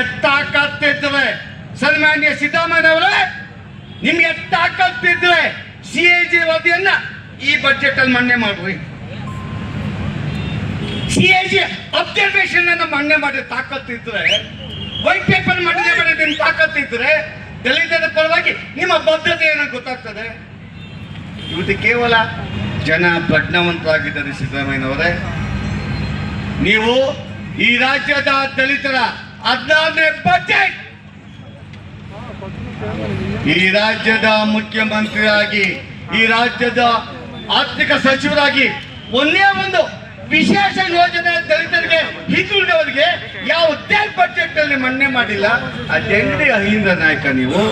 ಎತ್ತಾಕತ್ತಿದ್ರೆ ಸನ್ಮಾನ್ಯ ಸಿದ್ದರಾಮಯ್ಯನವರೇ ನಿಮ್ಗೆ ಎತ್ತಾಕತ್ತಿದ್ರೆ ಸಿ ಎ ಜಿ ವರದಿಯನ್ನ ಈ ಬಜೆಟ್ ಅಲ್ಲಿ ಮನ್ನೆ ಮಾಡ್ರಿ. ಸಿ ಎ ಜಿ ಅಬ್ಸರ್ವೇಷನ್ ಅನ್ನ ಮನ್ನೆ ಮಾಡಿ ತಾಕತ್ತಿದ್ರೆ ವೈಟ್ ಪೇಪರ್ ಮಂಡನೆ ಮಾಡಿ ನಿಮ್ ತಾಕತ್ತಿದ್ರೆ ದಲಿತರ ಪರವಾಗಿ ನಿಮ್ಮ ಬದ್ಧತೆ ಏನೋ ಗೊತ್ತಾಗ್ತದೆ. ಇವತ್ತು ಕೇವಲ ಜನ ಪ್ರಜ್ಞಾವಂತರಾಗಿದ್ದಾರೆ ಸಿದ್ದರಾಮಯ್ಯನವರೇ ನೀವು ಈ ರಾಜ್ಯದ ದಲಿತರ ಹದಿನಾರನೇ ಬಜೆಟ್. ಈ ರಾಜ್ಯದ ಮುಖ್ಯಮಂತ್ರಿಯಾಗಿ, ಈ ರಾಜ್ಯದ ಆರ್ಥಿಕ ಸಚಿವರಾಗಿ ಒಂದೇ ಒಂದು ವಿಶೇಷ ಯೋಜನೆ ದಲಿತರಿಗೆ, ಹಿಂದುಳಿದವರಿಗೆ ಯಾವುದೇ ಬಜೆಟ್ ಅಲ್ಲಿ ಮನ್ನೆ ಮಾಡಿಲ್ಲ. ಅದೆಂಗಡಿ ಅಹಿಂದ ನಾಯಕ ನೀವು?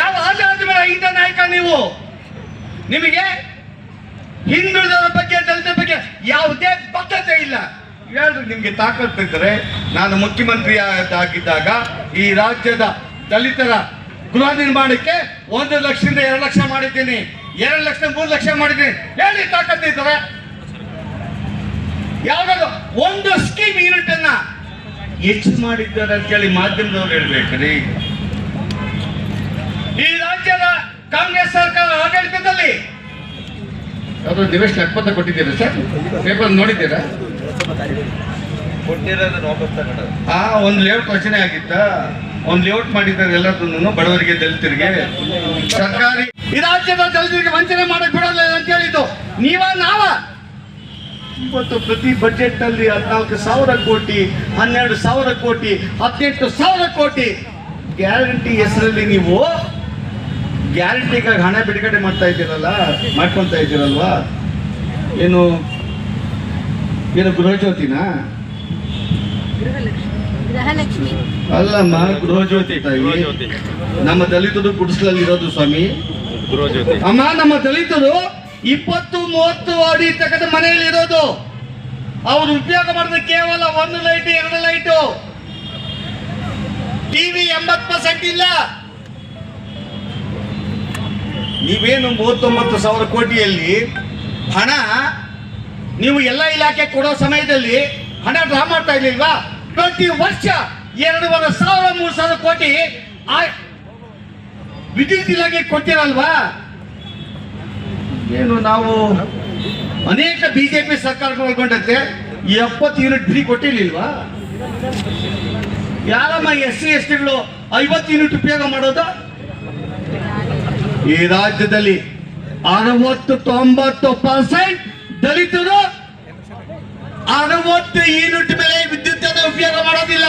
ಯಾವ ಆಧಾರದ ಮೇಲೆ ಅಹಿಂದ ನಾಯಕ ನೀವು? ನಿಮಗೆ ಹಿಂದುಳಿದವರ ಬಗ್ಗೆ ದಲಿತರ ಬಗ್ಗೆ ಯಾವುದೇ ಬದ್ಧತೆ ಇಲ್ಲ ಹೇಳ್ರಿ ತಾಕತ್ತು ಇದ್ದರೆ ನಾನು ಮುಖ್ಯಮಂತ್ರಿ ಆಗಿದ್ದಾಗ ಈ ರಾಜ್ಯದ ದಲಿತರ ಗೃಹ ನಿರ್ಮಾಣಕ್ಕೆ ಒಂದು ಲಕ್ಷದಿಂದ ಎರಡು ಲಕ್ಷ ಮಾಡಿದ್ದೀನಿ. ಎರಡು ಲಕ್ಷ, ಮೂರು ಲಕ್ಷ ಮಾಡಿದ್ದೀನಿ. ಹೇಳಿ ಇದ್ದರೆ ಯಾವ್ದಾದ್ರು ಒಂದು ಸ್ಕೀಮ್ ಯೂನಿಟ್ ಅನ್ನ ಹೆಚ್ಚು ಮಾಡಿದ್ದಾರೆ ಅಂತ ಹೇಳಿ ಮಾಧ್ಯಮದವ್ರು ಹೇಳ್ಬೇಕ್ರಿ. ಈ ರಾಜ್ಯದ ಕಾಂಗ್ರೆಸ್ ಸರ್ಕಾರ ಆಡಳಿತದಲ್ಲಿ ಅದು ದಿವೇಶ್ ಲಕ್ಪತ ಕೊಟ್ಟಿದ್ದೀರಾ ಸರ್? ಪೇಪರ್ ನೋಡಿದ್ದೀರಾ? ಆ ಒಂದು ಲೇಔಟ್ ರಚನೆ ಆಗಿತ್ತ? ಒಂದು ಲೇಔಟ್ ಮಾಡಿದ್ದಾರೆ ಎಲ್ಲದನ್ನು ಬಡವರಿಗೆ ದಲಿತರಿಗೆ. ಸರ್ಕಾರಿ ಈ ರಾಜ್ಯದ ದಲಿತರಿಗೆ ವಂಚನೆ ಮಾಡಕ್ ಬಿಡೋಲ್ಲ ಅಂತ ಹೇಳಿದ್ದು. ನೀವ ನಾವ? ಇವತ್ತು ಪ್ರತಿ ಬಜೆಟ್ ಅಲ್ಲಿ ಹದಿನಾಲ್ಕು ಸಾವಿರ ಕೋಟಿ ಹನ್ನೆರಡು ಸಾವಿರ ಕೋಟಿ ಹದಿನೆಂಟು ಸಾವಿರ ಕೋಟಿ. ಗ್ಯಾರಂಟಿ ಹೆಸರಲ್ಲಿ ನೀವು ಗ್ಯಾರಂಟಿಗಾಗಿ ಹಣ ಬಿಡುಗಡೆ ಮಾಡ್ತಾ ಇದ್ದೀರಲ್ಲ? ಮಾಡ್ಕೊತಾ ಇದ್ದೀರಲ್ವಾ? ಏನು ಏನು ಗೃಹಜ್ಯೋತಿನಾ? ಅಲ್ಲಮ್ಮ ಗೃಹಜ್ಯೋತಿ ತಾಯಿ. ನಮ್ಮ ದಲಿತರು ಗುಡಿಸಲಲ್ಲಿ ಇರೋದು ಸ್ವಾಮಿ. ಗೃಹಜ್ಯೋತಿ. ಅಮ್ಮ ನಮ್ಮ ದಲಿತರು ಇಪ್ಪತ್ತು ಮೂವತ್ತು ಅಡಿ ತಕ್ಕದ ಮನೆಯಲ್ಲಿ ಇರೋದು. ಅವ್ರು ಉಪಯೋಗ ಮಾಡಿದ ಕೇವಲ ಒಂದು ಲೈಟ್ ಎರಡು ಲೈಟು. ಟಿವಿ ಎಂಬತ್ ಪರ್ಸೆಂಟ್ ಇಲ್ಲ. ನೀವೇನು ಮೂವತ್ತೊಂಬತ್ತು ಸಾವಿರ ಕೋಟಿಯಲ್ಲಿ ಹಣ ನೀವು ಎಲ್ಲ ಇಲಾಖೆ ಕೊಡೋ ಸಮಯದಲ್ಲಿ ಹಣ ಡ್ರಾ ಮಾಡ್ತಾ ಇರ್ಲಿಲ್ವಾ? ಪ್ರತಿ ವರ್ಷ ಎರಡೂವರೆ ಸಾವಿರ ಮೂರು ಸಾವಿರ ಕೋಟಿ ವಿದ್ಯುತ್ ಇಲಾಖೆ ಕೊಡ್ತೀರಲ್ವಾ? ಏನು ನಾವು ಅನೇಕ ಬಿಜೆಪಿ ಸರ್ಕಾರ ಒಳಗೊಂಡಂತೆ ಎಪ್ಪತ್ತು ಯೂನಿಟ್ ಫ್ರೀ ಕೊಟ್ಟಿರ್ಲಿಲ್ವಾ? ಯಾರಮ್ಮ ಎಸ್ ಸಿ ಎಸ್ ಟಿಗಳು ಐವತ್ತು ಯೂನಿಟ್ ಉಪಯೋಗ ಮಾಡೋದು? ಈ ರಾಜ್ಯದಲ್ಲಿ ಅರವತ್ತು ತೊಂಬತ್ತು ಪರ್ಸೆಂಟ್ ದಲಿತರು ಅರವತ್ತು ಯೂನಿಟ್ ಮೇಲೆ ವಿದ್ಯುತ್ ಉಪಯೋಗ ಮಾಡೋದಿಲ್ಲ.